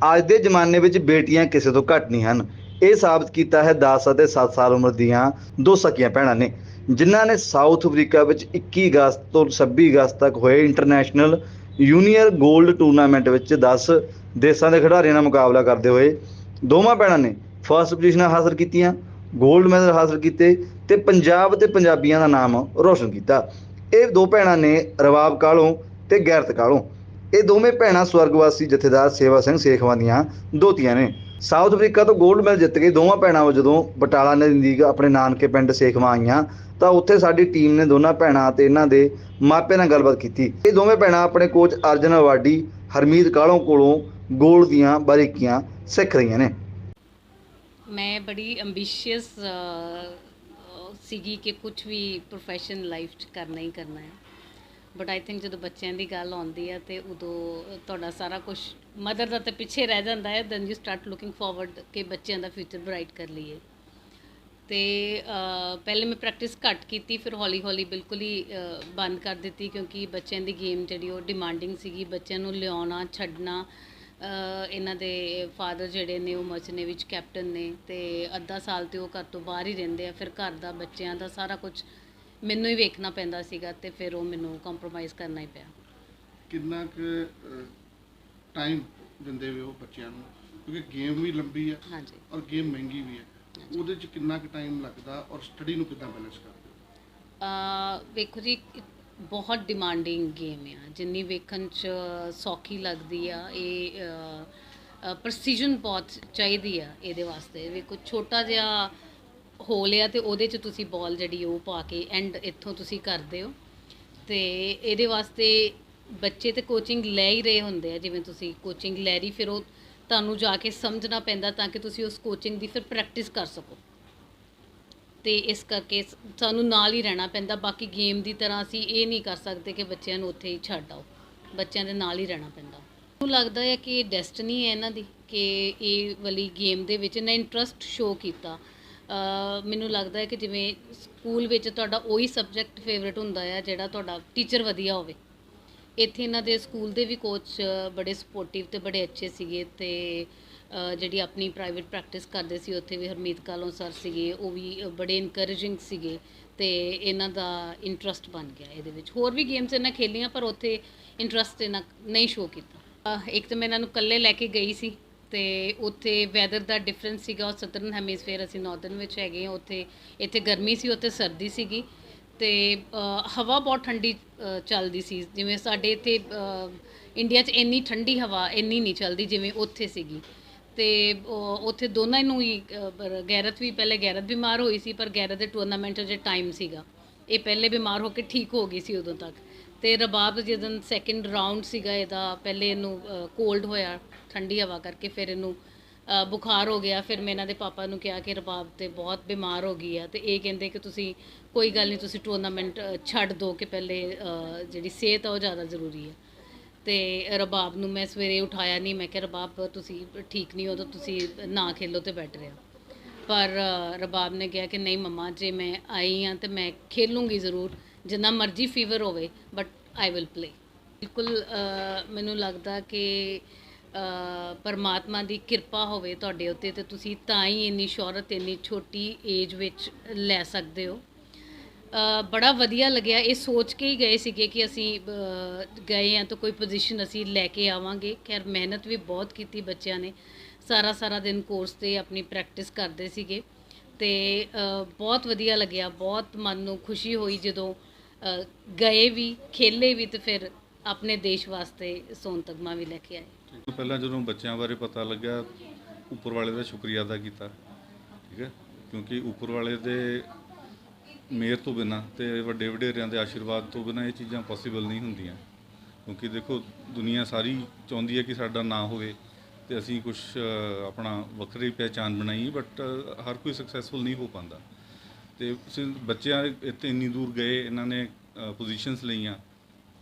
ਅੱਜ ਦੇ ਜ਼ਮਾਨੇ ਵਿੱਚ ਬੇਟੀਆਂ ਕਿਸੇ ਤੋਂ ਘੱਟ ਨਹੀਂ ਹਨ। ਇਹ ਸਾਬਤ ਕੀਤਾ ਹੈ 10 ਅਤੇ 7 ਸਾਲ ਉਮਰ ਦੀਆਂ ਦੋ ਸਕੀਆਂ ਭੈਣਾਂ ਨੇ, ਜਿਨ੍ਹਾਂ ਨੇ ਸਾਊਥ ਅਫਰੀਕਾ ਵਿੱਚ 21 ਅਗਸਤ ਤੋਂ 26 ਅਗਸਤ ਤੱਕ ਹੋਏ ਇੰਟਰਨੈਸ਼ਨਲ ਜੂਨੀਅਰ 골ਡ ਟੂਰਨਾਮੈਂਟ ਵਿੱਚ 10 ਦੇਸ਼ਾਂ ਦੇ ਖਿਡਾਰੀਆਂ ਨਾਲ ਮੁਕਾਬਲਾ ਕਰਦੇ ਹੋਏ ਦੋਵਾਂ ਭੈਣਾਂ ਨੇ ਫਸਟ ਪੋਜੀਸ਼ਨਾਂ ਹਾਸਲ ਕੀਤੀਆਂ 골ਡ ਮੈਡਲ ਹਾਸਲ ਕੀਤੇ ਤੇ ਪੰਜਾਬ ਤੇ ਪੰਜਾਬੀਆਂ ਦਾ ਨਾਮ ਰੋਸ਼ਨ ਕੀਤਾ। ਇਹ ਦੋ ਭੈਣਾਂ ਨੇ ਰਵਾਬ ਕਾਲੋਂ ਤੇ ਗੈਰਤ ਕਾਲੋਂ ਇਹ ਦੋਵੇਂ ਭੈਣਾਂ ਸਵਰਗਵਾਸੀ ਜਥੇਦਾਰ ਸੇਵਾ ਸਿੰਘ ਸੇਖਵਾਂ ਦੀਆਂ ਦੋਤੀਆਂ ਨੇ। ਸਾਊਥ ਅਫਰੀਕਾ ਤੋਂ 골ਡ ਮੈਡਲ ਜਿੱਤ ਕੇ ਦੋਵਾਂ ਭੈਣਾਂ ਉਹ ਜਦੋਂ ਬਟਾਲਾ ਨਜ਼ਦੀਕ ਆਪਣੇ ਨਾਨਕੇ ਪਿੰਡ ਸੇਖਵਾਂ ਆਈਆਂ, ਤਾਂ ਉੱਥੇ ਸਾਡੀ ਟੀਮ ਨੇ ਦੋਨਾਂ ਭੈਣਾਂ ਤੇ ਇਹਨਾਂ ਦੇ ਮਾਪਿਆਂ ਨਾਲ ਗੱਲਬਾਤ ਕੀਤੀ। ਇਹ ਦੋਵੇਂ ਭੈਣਾਂ ਆਪਣੇ ਕੋਚ ਅਰਜਨ ਅਵਾਰਡੀ, ਹਰਮੀਤ ਕਾਲੋਂ ਕੋਲੋਂ 골ਡ ਦੀਆਂ ਬਾਰੀਕੀਆਂ ਸਿੱਖ ਰਹੀਆਂ ਨੇ। ਮੈਂ ਬੜੀ ਐਂਬੀਸ਼ੀਅਸ ਸੀਗੀ ਕਿ ਕੁਝ ਵੀ ਪ੍ਰੋਫੈਸ਼ਨ ਲਾਈਫ 'ਚ ਕਰਨਾ ਹੀ ਕਰਨਾ ਹੈ। ਬਟ ਆਈ ਥਿੰਕ ਜਦੋਂ ਬੱਚਿਆਂ ਦੀ ਗੱਲ ਆਉਂਦੀ ਹੈ ਤੇ ਉਦੋਂ ਤੁਹਾਡਾ ਸਾਰਾ ਕੁਝ ਮਦਰ ਦਾ ਤਾਂ ਪਿੱਛੇ ਰਹਿ ਜਾਂਦਾ ਹੈ then you start looking forward ਕਿ ਬੱਚਿਆਂ ਦਾ ਫਿਊਚਰ ਬ੍ਰਾਈਟ ਕਰ ਲਈਏ। ਤੇ ਪਹਿਲੇ ਮੈਂ ਪ੍ਰੈਕਟਿਸ ਘੱਟ ਕੀਤੀ, ਫਿਰ ਹੌਲੀ ਹੌਲੀ ਬਿਲਕੁਲ ਹੀ ਬੰਦ ਕਰ ਦਿੱਤੀ ਕਿਉਂਕਿ ਬੱਚਿਆਂ ਦੀ ਗੇਮ ਜਿਹੜੀ ਉਹ ਡਿਮਾਂਡਿੰਗ ਸੀਗੀ। ਬੱਚਿਆਂ ਨੂੰ ਲਿਆਉਣਾ, ਛੱਡਣਾ ਇਹਨਾਂ ਦੇ ਫਾਦਰ ਜਿਹੜੇ ਨੇ ਉਹ ਮਚਨੇ ਵਿੱਚ ਕੈਪਟਨ ਨੇ ਤੇ ਅੱਧਾ ਸਾਲ ਤੇ ਉਹ ਘਰ ਤੋਂ ਬਾਹਰ ਹੀ ਰਹਿੰਦੇ ਆ। ਫਿਰ ਘਰ ਦਾ ਬੱਚਿਆਂ ਦਾ ਸਾਰਾ ਕੁਝ ਮੈਨੂੰ ਹੀ ਵੇਖਣਾ ਪੈਂਦਾ ਸੀਗਾ ਤੇ ਫਿਰ ਉਹ ਮੈਨੂੰ ਕੰਪਰੋਮਾਈਜ਼ ਕਰਨਾ ਹੀ ਪਿਆ। ਕਿੰਨਾ ਕੁ ਟਾਈਮ ਦਿੰਦੇ ਹੋ ਬੱਚਿਆਂ ਨੂੰ? ਕਿਉਂਕਿ ਗੇਮ ਵੀ ਲੰਬੀ ਹੈ ਹਾਂਜੀ। ਔਰ ਗੇਮ ਮਹਿੰਗੀ ਵੀ ਹੈ ਉਹਦੇ ਚ ਕਿੰਨਾ ਕੁ ਟਾਈਮ ਲੱਗਦਾ ਔਰ ਸਟੱਡੀ ਨੂੰ ਕਿੱਦਾਂ ਬੈਲੈਂਸ ਕਰਦੇ ਹੋ? ਅ ਵੇਖੋ ਜੀ ਇੱਕ ਬਹੁਤ ਡਿਮਾਂਡਿੰਗ ਗੇਮ ਆ। ਜਿੰਨੀ ਵੇਖਣ ਚ ਸੌਖੀ ਲੱਗਦੀ ਆ ਇਹ ਪ੍ਰੈਸੀਜਨ ਬਹੁਤ ਚਾਹੀਦੀ ਆ ਇਹਦੇ ਵਾਸਤੇ। ਵੇਖੋ ਛੋਟਾ ਜਿਹਾ ਹੋਲ ਆ ਤੇ ਉਹਦੇ ਚ ਤੁਸੀਂ ਬਾਲ ਜਿਹੜੀ ਉਹ ਪਾ ਕੇ ਐਂਡ ਇੱਥੋਂ ਤੁਸੀਂ ਕਰਦੇ ਹੋ। ਤੇ ਇਹਦੇ ਵਾਸਤੇ ਬੱਚੇ ਤੇ ਕੋਚਿੰਗ ਲੈ ਹੀ ਰਹੇ ਹੁੰਦੇ ਆ, ਜਿਵੇਂ ਤੁਸੀਂ ਕੋਚਿੰਗ ਲੈ ਰਹੀ, ਫਿਰ ਉਹ ਤੁਹਾਨੂੰ ਜਾ ਕੇ ਸਮਝਣਾ ਪੈਂਦਾ ਤਾਂ ਕਿ ਤੁਸੀਂ ਉਸ ਕੋਚਿੰਗ ਦੀ ਫਿਰ ਪ੍ਰੈਕਟਿਸ ਕਰ ਸਕੋ। ਤੇ ਇਸ ਕਰਕੇ ਸਾਨੂੰ ਨਾਲ ਹੀ ਰਹਿਣਾ ਪੈਂਦਾ, ਬਾਕੀ ਗੇਮ ਦੀ ਤਰ੍ਹਾਂ ਅਸੀਂ ਇਹ ਨਹੀਂ ਕਰ ਸਕਦੇ ਕਿ ਬੱਚਿਆਂ ਨੂੰ ਉੱਥੇ ਹੀ ਛੱਡ ਆਓ। ਬੱਚਿਆਂ ਦੇ ਨਾਲ ਹੀ ਰਹਿਣਾ ਪੈਂਦਾ। ਮੈਨੂੰ ਲੱਗਦਾ ਹੈ ਕਿ ਡੈਸਟਨੀ ਹੈ ਇਹਨਾਂ ਦੀ, ਕਿ ਇਹ ਵਾਲੀ ਗੇਮ ਦੇ ਵਿੱਚ ਇਹਨਾਂ ਇੰਟਰਸਟ ਸ਼ੋ ਕੀਤਾ। ਮੈਨੂੰ ਲੱਗਦਾ ਹੈ ਕਿ ਜਿਵੇਂ ਸਕੂਲ ਵਿੱਚ ਤੁਹਾਡਾ ਉਹੀ ਸਬਜੈਕਟ ਫੇਵਰਿਟ ਹੁੰਦਾ ਹੈ ਜਿਹੜਾ ਤੁਹਾਡਾ ਟੀਚਰ ਵਧੀਆ ਹੋਵੇ। ਇੱਥੇ ਇਹਨਾਂ ਦੇ ਸਕੂਲ ਦੇ ਵੀ ਕੋਚ ਬੜੇ ਸਪੋਰਟਿਵ ਤੇ ਬੜੇ ਅੱਛੇ ਸੀਗੇ ਤੇ ਜਿਹੜੀ ਆਪਣੀ ਪ੍ਰਾਈਵੇਟ ਪ੍ਰੈਕਟਿਸ ਕਰਦੇ ਸੀ ਉੱਥੇ ਵੀ ਹਰਮੀਤ ਕਾਲੋਂ ਸਰ ਸੀਗੇ, ਉਹ ਵੀ ਬੜੇ ਇਨਕਰੇਜਿੰਗ ਸੀਗੇ ਤੇ ਇਹਨਾਂ ਦਾ ਇੰਟਰਸਟ ਬਣ ਗਿਆ ਇਹਦੇ ਵਿੱਚ। ਹੋਰ ਵੀ ਗੇਮਸ ਇਹਨਾਂ ਖੇਲੀਆਂ ਪਰ ਉੱਥੇ ਇੰਟਰਸਟ ਇਹਨਾਂ ਨਹੀਂ ਸ਼ੋ ਕੀਤਾ। ਇੱਕ ਤਾਂ ਮੈਂ ਇਹਨਾਂ ਨੂੰ ਇਕੱਲੇ ਲੈ ਕੇ ਗਈ ਸੀ। ਤੇ ਉੱਥੇ ਵੈਦਰ ਦਾ ਡਿਫਰੈਂਸ ਸੀਗਾ ਉਹ ਸਦਰਨ ਹੈਮੀਸਫੇਅਰ ਅਸੀਂ ਨਾਰਥਰਨ ਵਿੱਚ ਹੈਗੇ ਹਾਂ ਉੱਥੇ ਇੱਥੇ ਗਰਮੀ ਸੀ ਉੱਥੇ ਸਰਦੀ ਸੀਗੀ ਤੇ ਹਵਾ ਬਹੁਤ ਠੰਡੀ ਚੱਲਦੀ ਸੀ ਜਿਵੇਂ ਸਾਡੇ ਇੱਥੇ ਇੰਡੀਆ 'ਚ ਇੰਨੀ ਠੰਡੀ ਹਵਾ ਇੰਨੀ ਨਹੀਂ ਚੱਲਦੀ ਜਿਵੇਂ ਉੱਥੇ ਸੀਗੀ। ਤੇ ਉੱਥੇ ਦੋਨਾਂ ਨੂੰ ਹੀ ਅ, ਗੈਰਤ ਵੀ ਪਹਿਲੇ ਗੈਰਤ ਬਿਮਾਰ ਹੋਈ ਸੀ ਪਰ ਗੈਰਤ ਦੇ ਟੂਰਨਾਮੈਂਟ 'ਚ ਜੇ ਟਾਈਮ ਸੀਗਾ ਇਹ ਪਹਿਲੇ ਬਿਮਾਰ ਹੋ ਕੇ ਠੀਕ ਹੋ ਗਈ ਸੀ ਉਦੋਂ ਤੱਕ। ਤੇ ਰਬਾਬ ਜਦੋਂ ਸੈਕਿੰਡ ਰਾਉਂਡ ਸੀਗਾ ਇਹਦਾ ਪਹਿਲੇ ਇਹਨੂੰ ਕੋਲਡ ਹੋਇਆ ਠੰਡੀ ਹਵਾ ਕਰਕੇ ਫਿਰ ਇਹਨੂੰ ਬੁਖਾਰ ਹੋ ਗਿਆ, ਫਿਰ ਮੈਂ ਇਹਨਾਂ ਦੇ ਪਾਪਾ ਨੂੰ ਕਿਹਾ ਕਿ ਰਬਾਬ ਤੇ ਬਹੁਤ ਬਿਮਾਰ ਹੋ ਗਈ ਆ, ਤੇ ਇਹ ਕਹਿੰਦੇ ਕਿ ਤੁਸੀਂ ਕੋਈ ਗੱਲ ਨਹੀਂ, ਤੁਸੀਂ ਟੂਰਨਾਮੈਂਟ ਛੱਡ ਦਿਓ ਕਿ ਪਹਿਲੇ ਜਿਹੜੀ ਸਿਹਤ ਆ ਉਹ ਜ਼ਿਆਦਾ ਜ਼ਰੂਰੀ ਹੈ ਤੇ ਰਬਾਬ ਨੂੰ ਮੈਂ ਸਵੇਰੇ ਉਠਾਇਆ ਨਹੀਂ, ਮੈਂ ਕਿਹਾ ਰਬਾਬ ਤੁਸੀਂ ਠੀਕ ਨਹੀਂ ਹੋ ਤਾਂ ਤੁਸੀਂ ਨਾ ਖੇਲੋ ਤੇ ਬੈਠ ਰਿਹਾ। ਪਰ ਰਬਾਬ ਨੇ ਕਿਹਾ ਕਿ ਨਹੀਂ ਮਮਾ, ਜੇ ਮੈਂ ਆਈ ਹਾਂ ਤੇ ਮੈਂ ਖੇਲੂੰਗੀ ਜ਼ਰੂਰ, ਜਿੰਨਾ ਮਰਜ਼ੀ ਫੀਵਰ ਹੋਵੇ ਬਟ ਆਈ ਵਿਲ ਪਲੇ ਬਿਲਕੁਲ ਮੈਨੂੰ ਲੱਗਦਾ ਕਿ ਪਰਮਾਤਮਾ ਦੀ ਕਿਰਪਾ ਹੋਵੇ ਤੁਹਾਡੇ ਉੱਤੇ ਤੇ ਤੁਸੀਂ ਤਾਂ ਹੀ ਇੰਨੀ ਸ਼ੌਹਰਤ, ਇੰਨੀ ਛੋਟੀ ਏਜ ਵਿੱਚ ਲੈ ਸਕਦੇ ਹੋ। ਬੜਾ ਵਧੀਆ ਲੱਗਿਆ। ਇਹ ਸੋਚ ਕੇ ਹੀ ਗਏ ਸੀਗੇ ਕਿ ਅਸੀਂ ਗਏ ਆ ਤਾਂ ਕੋਈ ਪੋਜੀਸ਼ਨ ਅਸੀਂ ਲੈ ਕੇ ਆਵਾਂਗੇ। ਖੈਰ, ਮਿਹਨਤ ਵੀ ਬਹੁਤ ਕੀਤੀ ਬੱਚਿਆਂ ਨੇ। ਸਾਰਾ ਸਾਰਾ ਦਿਨ ਕੋਰਸ ਤੇ ਆਪਣੀ ਪ੍ਰੈਕਟਿਸ ਕਰਦੇ ਸੀਗੇ। ਤੇ ਬਹੁਤ ਵਧੀਆ ਲੱਗਿਆ। ਬਹੁਤ ਮਨ ਨੂੰ ਖੁਸ਼ੀ ਹੋਈ ਜਦੋਂ ਗਏ ਵੀ, ਖੇਲੇ ਵੀ ਤੇ ਫਿਰ ਆਪਣੇ ਦੇਸ਼ ਵਾਸਤੇ ਸੋਨ ਤਗਮਾ ਵੀ ਲੈ ਕੇ ਆਏ। ਪਹਿਲਾਂ ਜਦੋਂ ਬੱਚਿਆਂ ਬਾਰੇ ਪਤਾ ਲੱਗਿਆ, ਉੱਪਰ ਵਾਲੇ ਦਾ ਸ਼ੁਕਰੀਆ ਅਦਾ ਕੀਤਾ, ਠੀਕ ਹੈ? ਕਿਉਂਕਿ ਉੱਪਰ ਵਾਲੇ ਦੇ ਮਿਹਰ ਤੋਂ ਬਿਨਾ ਤੇ ਵੱਡੇ ਵਡੇਰਿਆਂ ਦੇ ਆਸ਼ੀਰਵਾਦ ਤੋਂ ਬਿਨਾ ਇਹ ਚੀਜ਼ਾਂ ਪੋਸੀਬਲ ਨਹੀਂ ਹੁੰਦੀਆਂ। ਕਿਉਂਕਿ ਦੇਖੋ, ਦੁਨੀਆ ਸਾਰੀ ਚਾਹੁੰਦੀ ਹੈ ਕਿ ਸਾਡਾ ਨਾਂ ਹੋਵੇ ਤੇ ਅਸੀਂ ਕੁਝ ਆਪਣਾ ਵੱਖਰੀ ਪਹਿਚਾਨ ਬਣਾਈ ਬਟ ਹਰ ਕੋਈ ਸਕਸੈਸਫੁਲ ਨਹੀਂ ਹੋ ਪਾਉਂਦਾ। ਤੇ ਬੱਚਿਆਂ ਇੱਥੇ ਇੰਨੀ ਦੂਰ ਗਏ, ਇਹਨਾਂ ਨੇ ਪੋਜੀਸ਼ਨਸ ਲਈਆਂ,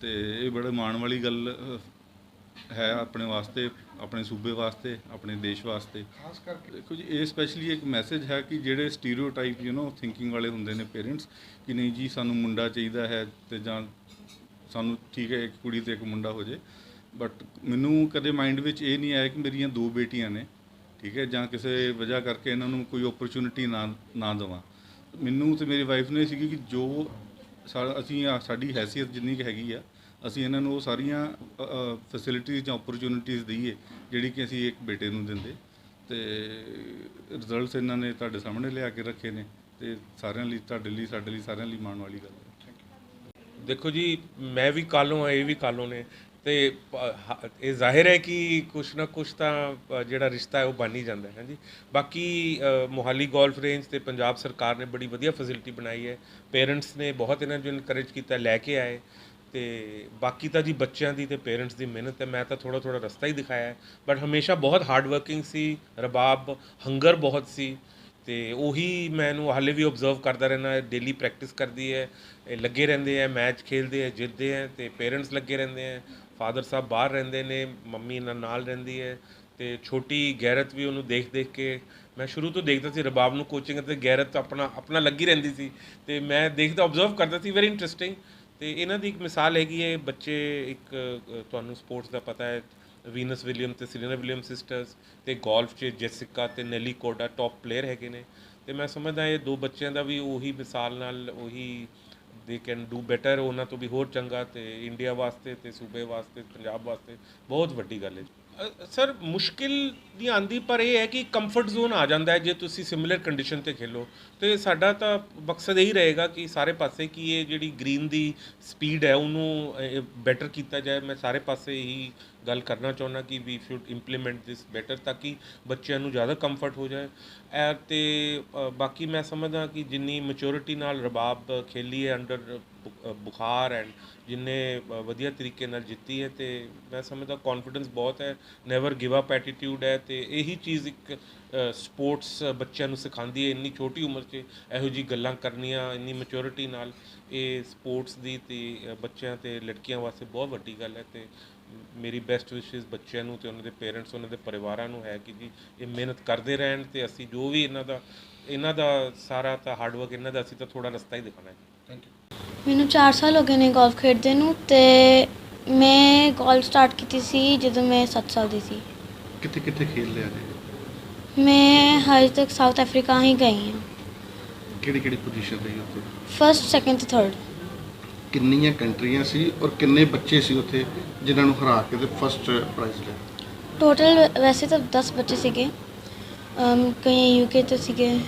ਤੇ ਇਹ ਬੜੇ ਮਾਣ ਵਾਲੀ ਗੱਲ ਹੈ ਆਪਣੇ ਵਾਸਤੇ ਆਪਣੇ ਸੂਬੇ ਵਾਸਤੇ ਆਪਣੇ ਦੇਸ਼ ਵਾਸਤੇ। ਖਾਸ ਕਰਕੇ। ਦੇਖੋ ਜੀ ਇਹ ਸਪੈਸ਼ਲੀ ਇੱਕ ਮੈਸੇਜ ਹੈ ਕਿ ਜਿਹੜੇ ਸਟੀਰੀਓਟਾਈਪ ਯੂ نو ਥਿੰਕਿੰਗ ਵਾਲੇ ਹੁੰਦੇ ਨੇ ਪੇਰੈਂਟਸ ਕਿ ਨਹੀਂ ਜੀ ਸਾਨੂੰ ਮੁੰਡਾ ਚਾਹੀਦਾ ਹੈ ਤੇ ਜਾਂ ਸਾਨੂੰ ਠੀਕ ਹੈ ਇੱਕ ਕੁੜੀ ਤੇ ਇੱਕ ਮੁੰਡਾ ਹੋ ਜੇ। ਬਟ ਮੈਨੂੰ ਕਦੇ ਮਾਈਂਡ ਵਿੱਚ ਇਹ ਨਹੀਂ ਆਇਆ ਕਿ ਮੇਰੀਆਂ ਦੋ ਬੇਟੀਆਂ ਨੇ ਠੀਕ ਹੈ ਜਾਂ ਕਿਸੇ ਵਜ੍ਹਾ ਕਰਕੇ ਇਹਨਾਂ ਨੂੰ ਕੋਈ ਓਪਰਚੁਨਿਟੀ ਨਾ ਨਾ ਦੇਵਾਂ। ਮੈਨੂੰ ਤੇ ਮੇਰੀ ਵਾਈਫ ਨੇ ਸੀਗੀ ਕਿ ਜੋ ਅਸੀਂ ਸਾਡੀ ਹੈਸੀਅਤ ਜਿੰਨੀ ਕੁ ਹੈਗੀ ਆ ਅਸੀਂ ਇਹਨਾਂ ਨੂੰ ਉਹ ਸਾਰੀਆਂ ਫੈਸਿਲਿਟੀਜ਼ ਜਾਂ ਓਪਰਚੁਨਿਟੀਜ਼ ਦਈਏ, ਜਿਹੜੀ ਕਿ ਅਸੀਂ ਇੱਕ ਬੇਟੇ ਨੂੰ ਦਿੰਦੇ। ਤੇ ਰਿਜ਼ਲਟਸ ਇਹਨਾਂ ਨੇ ਤੁਹਾਡੇ ਸਾਹਮਣੇ ਲਿਆ ਕੇ ਰੱਖੇ ਨੇ ਤੇ ਸਾਰਿਆਂ ਲਈ, ਤੁਹਾਡੇ ਲਈ, ਸਾਡੇ ਲਈ ਸਾਰਿਆਂ ਲਈ ਮਾਣ ਵਾਲੀ ਗੱਲ ਹੈ। ਦੇਖੋ ਜੀ, ਮੈਂ ਵੀ ਕਾਲੋਂ ਆ ਇਹ ਵੀ ਕਾਲੋਂ ਨੇ ਤੇ ਇਹ ਜ਼ਾਹਿਰ ਹੈ ਕਿ ਕੁਛ ਨਾ ਕੁਛ ਤਾਂ ਜਿਹੜਾ ਰਿਸ਼ਤਾ ਹੈ ਉਹ ਬਣ ਹੀ ਜਾਂਦਾ ਹੈ ਜੀ। ਬਾਕੀ ਮੋਹਾਲੀ ਗੋਲਫ ਰੇਂਜ ਤੇ ਪੰਜਾਬ ਸਰਕਾਰ ਨੇ ਬੜੀ ਵਧੀਆ ਫੈਸਿਲਿਟੀ ਬਣਾਈ ਹੈ। ਪੇਰੈਂਟਸ ਨੇ ਬਹੁਤ ਇਹਨਾਂ ਨੂੰ ਇਨਕਰੇਜ ਕੀਤਾ, ਲੈ ਕੇ ਆਏ। ਤੇ ਬਾਕੀ ਤਾਂ ਜੀ ਬੱਚਿਆਂ ਦੀ ਤੇ ਪੇਰੈਂਟਸ ਦੀ ਮਿਹਨਤ ਹੈ ਮੈਂ ਤਾਂ ਥੋੜਾ ਥੋੜਾ ਰਸਤਾ ਹੀ ਦਿਖਾਇਆ ਬਟ ਹਮੇਸ਼ਾ ਬਹੁਤ ਹਾਰਡ ਵਰਕਿੰਗ ਸੀ, ਰਬਾਬ ਹੰਗਰ ਬਹੁਤ ਸੀ ਤੇ ਉਹੀ ਮੈਨੂੰ ਹਾਲੇ ਵੀ ਆਬਜ਼ਰਵ ਕਰਦਾ ਰਹਿਣਾ ਡੇਲੀ ਪ੍ਰੈਕਟਿਸ ਕਰਦੀ ਹੈ, ਇਹ ਲੱਗੇ ਰਹਿੰਦੇ ਆ ਮੈਚ ਖੇਲਦੇ ਆ ਜਿੱਤਦੇ ਆ ਤੇ ਪੇਰੈਂਟਸ ਲੱਗੇ ਰਹਿੰਦੇ ਆ ਫਾਦਰ ਸਾਹਿਬ ਬਾਹਰ ਰਹਿੰਦੇ ਨੇ, ਮੰਮੀ ਇਹਨਾਂ ਨਾਲ ਰਹਿੰਦੀ ਹੈ ਤੇ ਛੋਟੀ ਗੈਰਤ ਵੀ ਉਹਨੂੰ ਦੇਖ ਦੇਖ ਕੇ ਮੈਂ ਸ਼ੁਰੂ ਤੋਂ ਦੇਖਦਾ ਸੀ ਰਬਾਬ ਨੂੰ ਕੋਚਿੰਗ ਤੇ ਗੈਰਤ ਆਪਣਾ ਆਪਣਾ ਲੱਗੀ ਰਹਿੰਦੀ ਸੀ ਤੇ ਮੈਂ ਦੇਖਦਾ ਆਬਜ਼ਰਵ ਕਰਦਾ ਸੀ ਵੈਰੀ ਇੰਟਰਸਟਿੰਗ ਤੇ ਇਹਨਾਂ ਦੀ ਇੱਕ ਮਿਸਾਲ ਹੈਗੀ ਹੈ ਬੱਚੇ ਇੱਕ ਤੁਹਾਨੂੰ ਸਪੋਰਟਸ ਦਾ ਪਤਾ ਹੈ ਵੀਨਸ ਵਿਲੀਅਮ ਤੇ ਸਿਲੀਨਾ ਵਿਲੀਅਮ ਸਿਸਟਰਸ ਤੇ ਗੋਲਫ 'ਚ ਜੈਸਿਕਾ ਤੇ ਨੈਲੀ ਕੋਡਾ ਟੌਪ ਪਲੇਅਰ ਹੈਗੇ ਨੇ। ਤੇ ਮੈਂ ਸਮਝਦਾ ਇਹ ਦੋ ਬੱਚਿਆਂ ਦਾ ਵੀ ਉਹੀ ਮਿਸਾਲ ਨਾਲ ਉਹੀ ਦੇ ਕੈਨ ਡੂ ਬੈਟਰ ਉਹਨਾਂ ਤੋਂ ਵੀ ਹੋਰ ਚੰਗਾ ਤੇ ਇੰਡੀਆ ਵਾਸਤੇ ਤੇ ਸੂਬੇ ਵਾਸਤੇ ਪੰਜਾਬ ਵਾਸਤੇ ਬਹੁਤ ਵੱਡੀ ਗੱਲ ਹੈ ਅ, ਸਰ, ਮੁਸ਼ਕਿਲ ਨਹੀਂ ਆਂਦੀ ਪਰ ਇਹ ਹੈ ਕਿ ਕੰਫਰਟ ਜ਼ੋਨ ਆ ਜਾਂਦਾ ਹੈ ਜੇ ਤੁਸੀਂ ਸਿਮਿਲਰ ਕੰਡੀਸ਼ਨ ਤੇ ਖੇਲੋ। ਤੇ ਸਾਡਾ ਤਾਂ ਮਕਸਦ ਇਹੀ ਰਹੇਗਾ ਕਿ ਸਾਰੇ ਪਾਸੇ ਕਿ ਇਹ ਜਿਹੜੀ ਗ੍ਰੀਨ ਦੀ ਸਪੀਡ ਹੈ, ਉਹਨੂੰ ਬੈਟਰ ਕੀਤਾ ਜਾਏ। ਮੈਂ ਸਾਰੇ ਪਾਸੇ ਇਹੀ ਗੱਲ ਕਰਨਾ ਚਾਹੁੰਦਾ ਕਿ we should implement this better ਤਾਂ ਕਿ ਬੱਚਿਆਂ ਨੂੰ ਜ਼ਿਆਦਾ ਕੰਫਰਟ ਹੋ ਜਾਏ। ਐ ਤੇ ਬਾਕੀ ਮੈਂ ਸਮਝਦਾ ਕਿ ਜਿੰਨੀ ਮੈਚੁਰਿਟੀ ਨਾਲ ਰਬਾਬ ਖੇਲੀ ਹੈ ਅੰਡਰ ਬੁਖਾਰ ਐਂਡ ਜਿੰਨੇ ਵਧੀਆ ਤਰੀਕੇ ਨਾਲ ਜਿੱਤੀ ਹੈ ਤੇ ਮੈਂ ਸਮਝਦਾ ਕੌਨਫੀਡੈਂਸ ਬਹੁਤ ਹੈ ਨੈਵਰ ਗਿਵ ਅਪ ਐਟੀਟਿਊਡ ਹੈ ਤੇ ਇਹੀ ਚੀਜ਼ ਇੱਕ ਸਪੋਰਟਸ ਬੱਚਿਆਂ ਨੂੰ ਸਿਖਾਉਂਦੀ ਹੈ ਇੰਨੀ ਛੋਟੀ ਉਮਰ 'ਚ ਇਹੋ ਜੀ ਗੱਲਾਂ ਕਰਨੀਆਂ, ਇੰਨੀ ਮੈਚੁਰਿਟੀ ਨਾਲ ਇਹ ਸਪੋਰਟਸ ਦੀ ਤੇ ਬੱਚਿਆਂ ਤੇ ਲੜਕੀਆਂ ਵਾਸਤੇ ਬਹੁਤ ਵੱਡੀ ਗੱਲ ਹੈ ਤੇ ਮੇਰੀ ਬੈਸਟ ਵਿਸ਼ੇਸ ਬੱਚਿਆਂ ਨੂੰ ਤੇ ਉਹਨਾਂ ਦੇ ਪੇਰੈਂਟਸ ਉਹਨਾਂ ਦੇ ਪਰਿਵਾਰਾਂ ਨੂੰ ਹੈ ਕਿ ਜੀ ਇਹ ਮਿਹਨਤ ਕਰਦੇ ਰਹਿਣ ਤੇ ਅਸੀਂ ਜੋ ਵੀ ਇਹਨਾਂ ਦਾ ਇਹਨਾਂ ਦਾ ਸਾਰਾ ਤਾਂ ਹਾਰਡ ਵਰਕ ਇਹਨਾਂ ਦਾ ਅਸੀਂ ਤਾਂ ਥੋੜਾ ਰਸਤਾ ਹੀ ਦਿਖਾਣਾ ਹੈ। ਥੈਂਕ ਯੂ ਮੈਨੂੰ 4 ਸਾਲ ਹੋ ਗਏ ਨੇ ਗੋਲਫ ਖੇਡਦੇ ਨੂੰ ਤੇ ਮੈਂ ਗੋਲਫ ਸਟਾਰਟ ਕੀਤੀ ਸੀ ਜਦੋਂ ਮੈਂ 7 ਸਾਲ ਦੀ ਸੀ। ਕਿੱਥੇ ਕਿੱਥੇ ਖੇਲ ਲਿਆ ਜੀ? ਮੈਂ ਹਜੇ ਤੱਕ ਸਾਊਥ ਅਫਰੀਕਾ ਹੀ ਗਈ ਹਾਂ। ਕਿਹੜੀ ਕਿਹੜੀ ਪੋਜੀਸ਼ਨ ਰਹੀ ਉੱਥੇ? ਫਰਸਟ ਸੈਕੰਡ ਤੇ ਥਰਡ ਕਿੰਨੀਆਂ ਕੰਟਰੀਆਂ ਸੀ ਔਰ ਕਿੰਨੇ ਬੱਚੇ ਸੀ ਉੱਥੇ ਜਿਨ੍ਹਾਂ ਨੂੰ ਹਰਾ ਕੇ ਤੇ ਫਸਟ ਪ੍ਰਾਈਜ਼ ਲਿਆ? ਟੋਟਲ ਵੈਸੇ ਤਾਂ 10 ਬੱਚੇ ਸੀਗੇ। ਅਮ, ਕਈ ਯੂਕੇ ਤੋਂ ਸੀਗੇ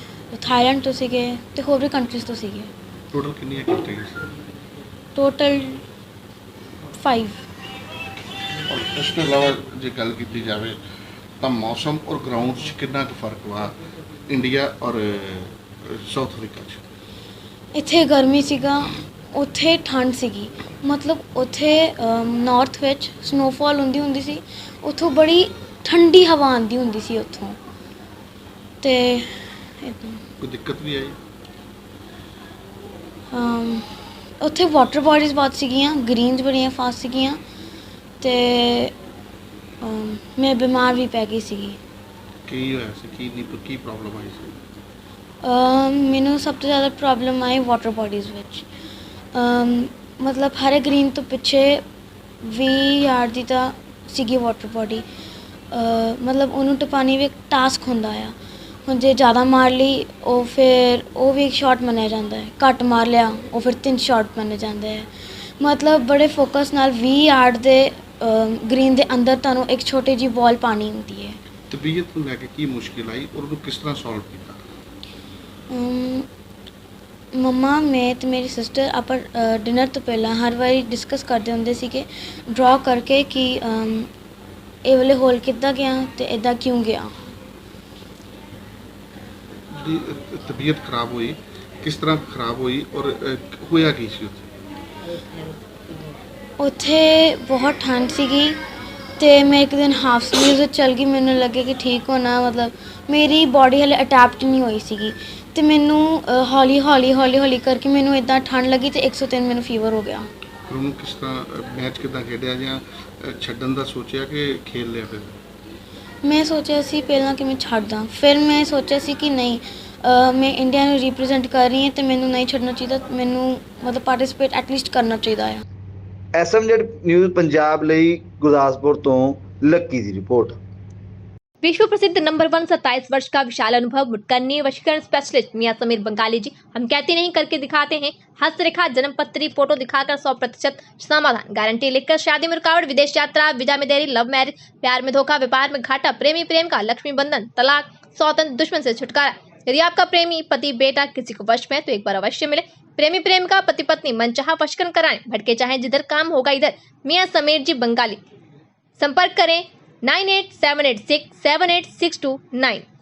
ਥਾਈਲੈਂਡ ਤੋਂ ਸੀਗੇ ਤੇ ਹੋਰ ਵੀ ਕੰਟਰੀਜ਼ ਤੋਂ ਸੀਗੇ। ਟੋਟਲ ਕਿੰਨੀਆਂ ਕੰਟਰੀਆਂ ਸੀ? ਟੋਟਲ 5 ਔਰ ਇਸ ਤੋਂ ਇਲਾਵਾ ਜੇ ਗੱਲ ਕੀਤੀ ਜਾਵੇ ਤਾਂ ਮੌਸਮ ਔਰ ਗਰਾਊਂਡ 'ਚ ਕਿੰਨਾ ਕੁ ਫ਼ਰਕ ਵਾ ਇੰਡੀਆ ਔਰ ਸਾਊਥ ਅਫਰੀਕਾ 'ਚ? ਇੱਥੇ ਗਰਮੀ ਸੀਗਾ ਉੱਥੇ ਠੰਡ ਸੀਗੀ। ਮਤਲਬ ਉੱਥੇ ਨਾਰਥ ਵਿੱਚ ਸਨੋਫਾਲ ਹੁੰਦੀ ਹੁੰਦੀ ਸੀ ਉੱਥੋਂ ਬੜੀ ਠੰਡੀ ਹਵਾ ਆਉਂਦੀ ਹੁੰਦੀ ਸੀ ਉੱਥੋਂ। ਤੇ। ਕੋਈ ਦਿੱਕਤ ਵੀ ਆਈ? ਉੱਥੇ ਵਾਟਰ ਬਾਡੀਜ਼ ਬਹੁਤ ਸੀਗੀਆਂ ਗ੍ਰੀਨਸ ਬੜੀਆਂ ਫਾਸਟ ਸੀਗੀਆਂ ਤੇ ਅਮ, ਮੈਂ ਬਿਮਾਰ ਵੀ ਪੈ ਗਈ ਸੀਗੀ। ਕੀ ਹੋਇਆ ਸੀ? ਕੀ ਨਹੀਂ ਕੀ ਪ੍ਰੋਬਲਮ ਆਈ ਸੀ? ਅਮ, ਮੈਨੂੰ ਸਭ ਤੋਂ ਜ਼ਿਆਦਾ ਪ੍ਰੋਬਲਮ ਆਈ ਵਾਟਰ ਬਾਡੀਜ਼ ਵਿੱਚ। ਅਮ, ਮਤਲਬ ਹਰੇ ਗ੍ਰੀਨ ਤੋਂ ਪਿੱਛੇ 20 ਯਾਰਡ ਦੀ ਤਾਂ ਸੀਗੀ ਵਾਟਰ ਬਾਡੀ ਮਤਲਬ ਉਹਨੂੰ ਟਪਾਣੀ ਵੀ ਇੱਕ ਟਾਸਕ ਹੁੰਦਾ ਆ। ਹੁਣ ਜੇ ਜ਼ਿਆਦਾ ਮਾਰ ਲਈ ਉਹ ਫਿਰ ਉਹ ਵੀ ਇੱਕ ਸ਼ਾਟ ਮੰਨਿਆ ਜਾਂਦਾ ਹੈ। ਘੱਟ ਮਾਰ ਲਿਆ ਉਹ ਫਿਰ ਤਿੰਨ ਸ਼ਾਟ ਮੰਨੇ ਜਾਂਦੇ ਹੈ। ਮਤਲਬ ਬੜੇ ਫੋਕਸ ਨਾਲ 20 ਯਾਰਡ ਦੇ ਗ੍ਰੀਨ ਦੇ ਅੰਦਰ ਤੁਹਾਨੂੰ ਇੱਕ ਛੋਟੀ ਜੀ ਬਾਲ ਪਾਣੀ ਹੁੰਦੀ ਹੈ। ਤਬੀਅਤ ਨੂੰ ਲੈ ਕੇ ਕੀ ਮੁਸ਼ਕਿਲ ਆਈ ਔਰ ਉਹਨੂੰ ਕਿਸ ਤਰ੍ਹਾਂ ਸੋਲਵ ਕੀਤਾ? ਮੰਮਾ ਮੈਂ ਤੇ ਮੇਰੀ ਸਿਸਟਰ ਆਪਾਂ ਡਿਨਰ ਤੋਂ ਪਹਿਲਾਂ ਹਰ ਵਾਰੀ ਡਿਸਕਸ ਕਰਦੇ ਹੁੰਦੇ ਸੀਗੇ ਡਰਾ ਕਰਕੇ ਕਿ ਇਹ ਵਾਲੇ ਹੋਲ ਕਿੱਦਾਂ ਗਿਆ ਤੇ ਇਦਾਂ ਕਿਉਂ ਗਿਆ। ਅ, ਤਬੀਅਤ ਖਰਾਬ ਹੋਈ ਕਿਸ ਤਰ੍ਹਾਂ ਖਰਾਬ ਹੋਈ ਔਰ ਅ, ਹੋਇਆ ਕੀ ਸੀ ਉੱਥੇ? ਉੱਥੇ ਬਹੁਤ ਠੰਡ ਸੀਗੀ ਤੇ ਮੈਂ ਇੱਕ ਦਿਨ ਹਾਫ ਸਲੀਵਸ ਚਲ ਗਈ ਮੈਨੂੰ ਲੱਗੇ ਕਿ ਠੀਕ ਹੋਣਾ ਮਤਲਬ ਮੇਰੀ ਬਾਡੀ ਹਲੇ ਅਡੈਪਟ ਨਹੀਂ ਹੋਈ ਸੀਗੀ ਤੇ ਮੈਨੂੰ ਅ, ਹੌਲੀ ਹੌਲੀ ਹੌਲੀ ਹੌਲੀ ਕਰਕੇ ਮੈਨੂੰ ਇਦਾਂ ਠੰਡ ਲੱਗੀ ਤੇ 103 ਮੈਨੂੰ ਫੀਵਰ ਹੋ ਗਿਆ। ਫਿਰ ਉਹਨੂੰ ਕਿਸ ਤਰ੍ਹਾਂ ਮੈਚ ਕਿਦਾਂ ਖੇਡਿਆ ਜਾਂ ਅ, ਛੱਡਣ ਦਾ ਸੋਚਿਆ ਕਿ ਖੇਲ ਲਿਆ ਫਿਰ? ਮੈਂ ਸੋਚਿਆ ਸੀ ਪਹਿਲਾਂ ਕਿ ਮੈਂ ਛੱਡ ਦਾਂ। ਫਿਰ ਮੈਂ ਸੋਚਿਆ ਸੀ ਕਿ ਨਹੀਂ ਅ, ਮੈਂ ਇੰਡੀਆ ਨੂੰ ਰਿਪਰੈਜ਼ੈਂਟ ਕਰ ਰਹੀ ਹਾਂ ਤੇ ਮੈਨੂੰ ਨਹੀਂ ਛੱਡਣਾ ਚਾਹੀਦਾ। ਮੈਨੂੰ ਮਤਲਬ ਪਾਰਟਿਸਿਪੇਟ ਐਟਲੀਸਟ ਕਰਨਾ ਚਾਹੀਦਾ ਆ। ਐਸਐਮਜੈਡ ਨਿਊਜ਼ ਪੰਜਾਬ ਲਈ ਗੁਰਦਾਸਪੁਰ ਤੋਂ ਲੱਕੀ ਦੀ ਰਿਪੋਰਟ। विश्व प्रसिद्ध नंबर वन सत्ताईस वर्ष का विशाल अनुभव मुटकरनी वशीकरण स्पेशलिस्ट मियाँ समीर बंगाली जी। हम कहते नहीं, करके दिखाते हैं। हस्तरेखा जन्म पत्री फ़ोटो दिखाकर सौ प्रतिशत समाधान। गारंटी लिखकर शादी में रुकावट, विदेश यात्रा, विजा में देरी लव मैरिज प्यार में धोखा, व्यापार में घाटा, प्रेमी प्रेम का लक्ष्मी बंधन, तलाक, सौतन, दुश्मन से छुटकारा। यदि आपका प्रेमी, पति, बेटा किसी को वश में तो एक बार अवश्य मिले। प्रेमी प्रेम का, पति पत्नी मनचाहा वशकरण कराएँ। भटके चाहे जिधर काम होगा इधर। मियाँ समीर जी बंगाली। संपर्क करें। 9878678629